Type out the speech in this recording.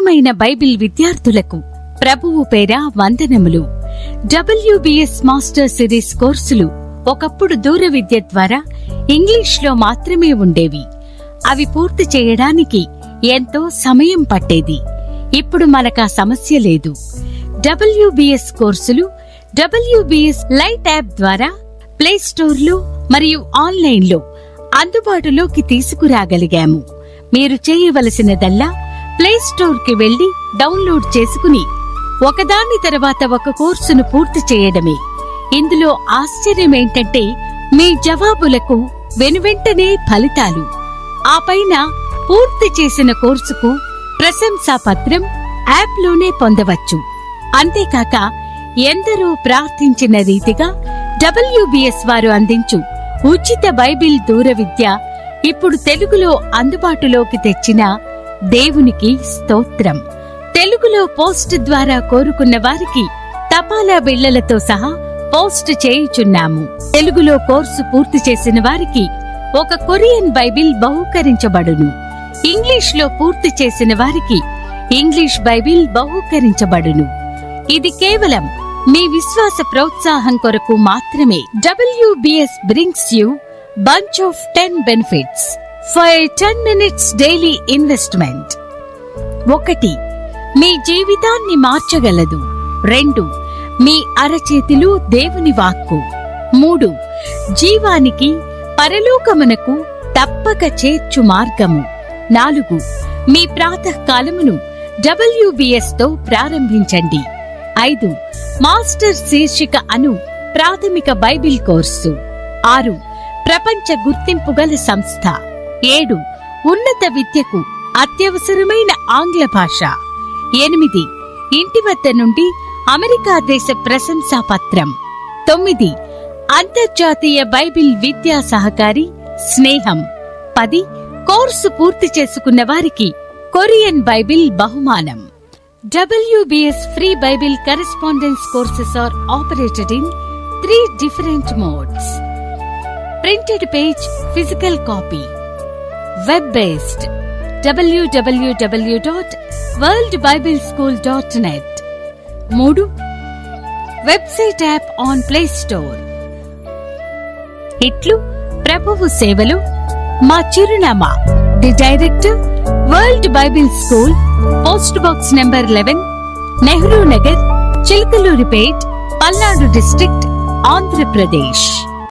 ప్రియమైన బైబిల్ విద్యార్థులకు ప్రభువు పేర వందనములు. డబ్ల్యూబిఎస్ మాస్టర్ సిరీస్ కోర్సులు ఒకప్పుడు దూర విద్య ద్వారా ఇంగ్లీష్లో మాత్రమే ఉండేవి. అవి పూర్తి చేయడానికి ఎంతో సమయం పట్టేది. ఇప్పుడు మనకా సమస్య లేదు. WBS courses WBS light app ద్వారా ప్లేస్టోర్లో మరియు ఆన్లైన్లో అందుబాటులోకి తీసుకురాగలిగాము. మీరు చేయవలసినదల్లా ప్లేస్టోర్కి వెళ్ళి డౌన్లోడ్ చేసుకుని ఒకదాని తర్వాత ఒక కోర్సును పూర్తి చేయడమే. ఇందులో ఆశ్చర్యం ఏంటంటే మీ జవాబులకు వెనువెంటనే ఫలితాలు. ఆ పైన పూర్తి చేసిన కోర్సుకు ప్రశంసా పత్రం యాప్లోనే పొందవచ్చు. అంతేకాక ఎందరో ప్రార్థించిన రీతిగా డబ్ల్యూబీఎస్ వారు అందించు ఉచిత బైబిల్ దూర విద్య ఇప్పుడు తెలుగులో అందుబాటులోకి తెచ్చిన దేవునికి స్తోత్రం. తెలుగులో పోస్ట్ ద్వారా కోరుకున్న వారికి తపాలా బిళ్ళలతో సహా పోస్ట్ చేయుచున్నాము. తెలుగులో కోర్సు పూర్తి చేసిన వారికి ఒక కొరియన్ బైబిల్ బహూకరించబడును. ఇంగ్లీష్లో పూర్తి చేసిన వారికి ఇంగ్లీష్ బైబిల్ బహూకరించబడును. ఇది కేవలం మీ విశ్వాస ప్రోత్సాహం కొరకు మాత్రమే. WBS brings you bunch of ten benefits. Five ten minutes daily investment ఒకటి మీ జీవితాన్ని మార్చగలదు. రెండు మీ అరచేతిలో దేవుని వాక్కు. మూడు జీవానికి పరలోకమునకు తప్పక చేర్చు మార్గము. నాలుగు మీ ప్రాతకాలమును డబ్ల్యూబిఎస్తో ప్రారంభించండి. ఐదు మాస్టర్ శీర్షిక అను ప్రాథమిక బైబిల్ కోర్సు. ఆరు ప్రపంచ గుర్తింపు గల సంస్థ. ఏడు ఉన్నత విద్యకు అత్యవసరమైన ఆంగ్ల భాష. ఎనిమిది ఇంటి వద్ద నుండి అమెరికా దేశ ప్రశంసా పత్రం. తొమ్మిది అంతర్జాతీయ బైబిల్ విద్యా సహకారి స్నేహం. పది కోర్సు పూర్తి చేసుకున్న వారికి కొరియన్ బైబిల్ బహుమానం. WBS free Bible correspondence courses are operated in three different modes. Printed page physical copy. Web based WWW dot World Bible School dot net మూడు website app on Play Store ఇట్లు ప్రభువు సేవలు మా చిరునామా the director World Bible School post box number eleven Nehru Nagar Chilakaluripet Palnadu district Andhra Pradesh